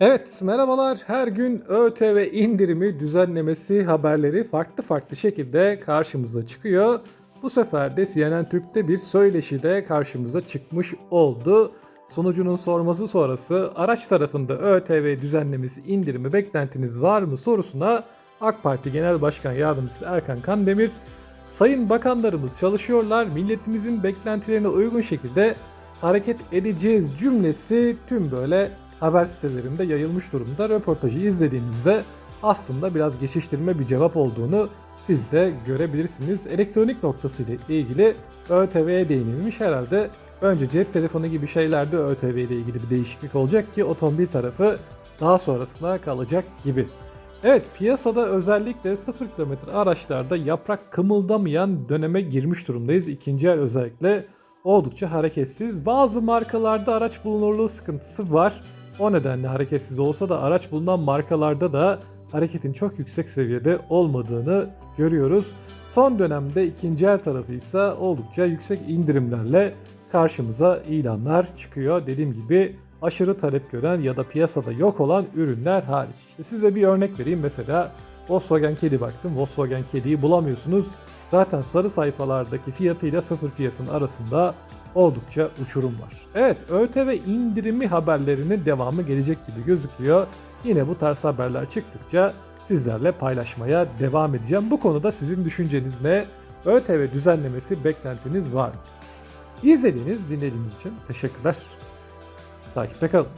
Evet, merhabalar. Her gün ÖTV indirimi düzenlemesi haberleri farklı farklı şekilde karşımıza çıkıyor. Bu sefer de CNN Türk'te bir söyleşi de karşımıza çıkmış oldu. Sunucunun sorması sonrası araç tarafında ÖTV düzenlemesi indirimi beklentiniz var mı sorusuna AK Parti Genel Başkan Yardımcısı Erkan Kandemir, Sayın bakanlarımız çalışıyorlar, milletimizin beklentilerine uygun şekilde hareket edeceğiz cümlesi tüm böyle haber sitelerinde yayılmış durumda. Röportajı izlediğinizde aslında biraz geçiştirme bir cevap olduğunu siz de görebilirsiniz. Elektronik noktası ile ilgili ÖTV'ye değinilmiş herhalde. Önce cep telefonu gibi şeylerde ÖTV ile ilgili bir değişiklik olacak ki otomobil tarafı daha sonrasına kalacak gibi. Evet piyasada özellikle 0 kilometre araçlarda yaprak kımıldamayan döneme girmiş durumdayız. İkinci el özellikle oldukça hareketsiz. Bazı markalarda araç bulunurluğu sıkıntısı var. O nedenle hareketsiz olsa da araç bulunan markalarda da hareketin çok yüksek seviyede olmadığını görüyoruz. Son dönemde ikinci el tarafı ise oldukça yüksek indirimlerle karşımıza ilanlar çıkıyor. Dediğim gibi aşırı talep gören ya da piyasada yok olan ürünler hariç. İşte size bir örnek vereyim mesela Volkswagen Kedi baktım. Volkswagen Kedi'yi bulamıyorsunuz. Zaten sarı sayfalardaki fiyatıyla sıfır fiyatın arasında oldukça uçurum var. Evet ÖTV indirimi haberlerinin devamı gelecek gibi gözüküyor. Yine bu tarz haberler çıktıkça sizlerle paylaşmaya devam edeceğim. Bu konuda sizin düşünceniz ne? ÖTV düzenlemesi beklentiniz var mı? İzlediğiniz, dinlediğiniz için teşekkürler. Takipte kalın.